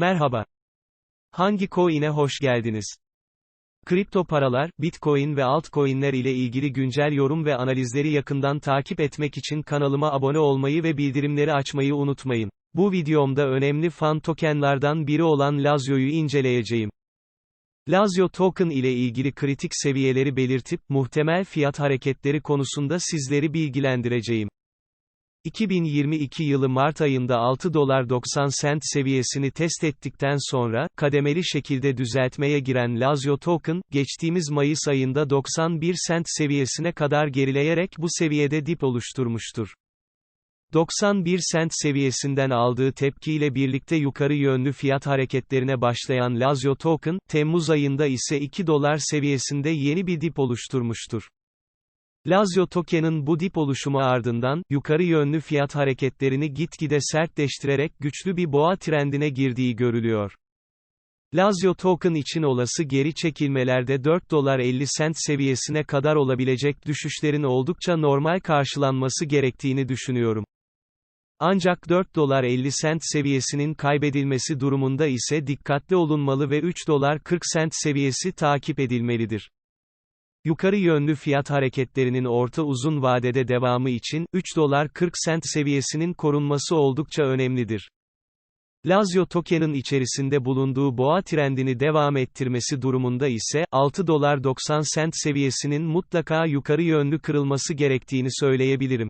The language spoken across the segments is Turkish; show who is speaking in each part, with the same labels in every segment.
Speaker 1: Merhaba. Hangi coin'e hoş geldiniz? Kripto paralar, Bitcoin ve altcoin'ler ile ilgili güncel yorum ve analizleri yakından takip etmek için kanalıma abone olmayı ve bildirimleri açmayı unutmayın. Bu videomda önemli fan tokenlardan biri olan Lazio'yu inceleyeceğim. Lazio token ile ilgili kritik seviyeleri belirtip muhtemel fiyat hareketleri konusunda sizleri bilgilendireceğim. 2022 yılı Mart ayında 6 dolar 90 sent seviyesini test ettikten sonra, kademeli şekilde düzeltmeye giren Lazio token, geçtiğimiz Mayıs ayında 91 sent seviyesine kadar gerileyerek bu seviyede dip oluşturmuştur. 91 sent seviyesinden aldığı tepkiyle birlikte yukarı yönlü fiyat hareketlerine başlayan Lazio token, Temmuz ayında ise 2 dolar seviyesinde yeni bir dip oluşturmuştur. Lazio token'ın bu dip oluşumu ardından, yukarı yönlü fiyat hareketlerini gitgide sertleştirerek güçlü bir boğa trendine girdiği görülüyor. Lazio token için olası geri çekilmelerde 4 dolar 50 sent seviyesine kadar olabilecek düşüşlerin oldukça normal karşılanması gerektiğini düşünüyorum. Ancak 4 dolar 50 sent seviyesinin kaybedilmesi durumunda ise dikkatli olunmalı ve 3 dolar 40 sent seviyesi takip edilmelidir. Yukarı yönlü fiyat hareketlerinin orta uzun vadede devamı için, 3 dolar 40 sent seviyesinin korunması oldukça önemlidir. Lazio token'ın içerisinde bulunduğu boğa trendini devam ettirmesi durumunda ise, 6 dolar 90 sent seviyesinin mutlaka yukarı yönlü kırılması gerektiğini söyleyebilirim.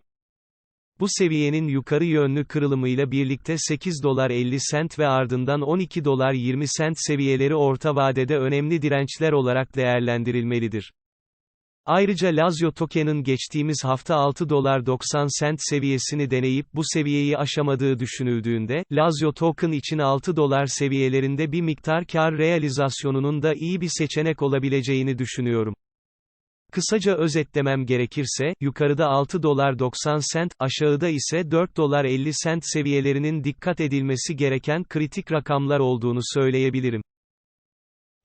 Speaker 1: Bu seviyenin yukarı yönlü kırılımıyla birlikte 8 dolar 50 sent ve ardından 12 dolar 20 sent seviyeleri orta vadede önemli dirençler olarak değerlendirilmelidir. Ayrıca Lazio token'ın geçtiğimiz hafta 6 dolar 90 sent seviyesini deneyip bu seviyeyi aşamadığı düşünüldüğünde, Lazio token için 6 dolar seviyelerinde bir miktar kar realizasyonunun da iyi bir seçenek olabileceğini düşünüyorum. Kısaca özetlemem gerekirse, yukarıda 6 dolar 90 sent, aşağıda ise 4 dolar 50 sent seviyelerinin dikkat edilmesi gereken kritik rakamlar olduğunu söyleyebilirim.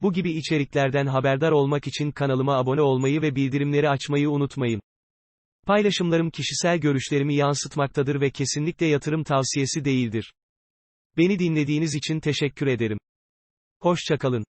Speaker 1: Bu gibi içeriklerden haberdar olmak için kanalıma abone olmayı ve bildirimleri açmayı unutmayın. Paylaşımlarım kişisel görüşlerimi yansıtmaktadır ve kesinlikle yatırım tavsiyesi değildir. Beni dinlediğiniz için teşekkür ederim. Hoşçakalın.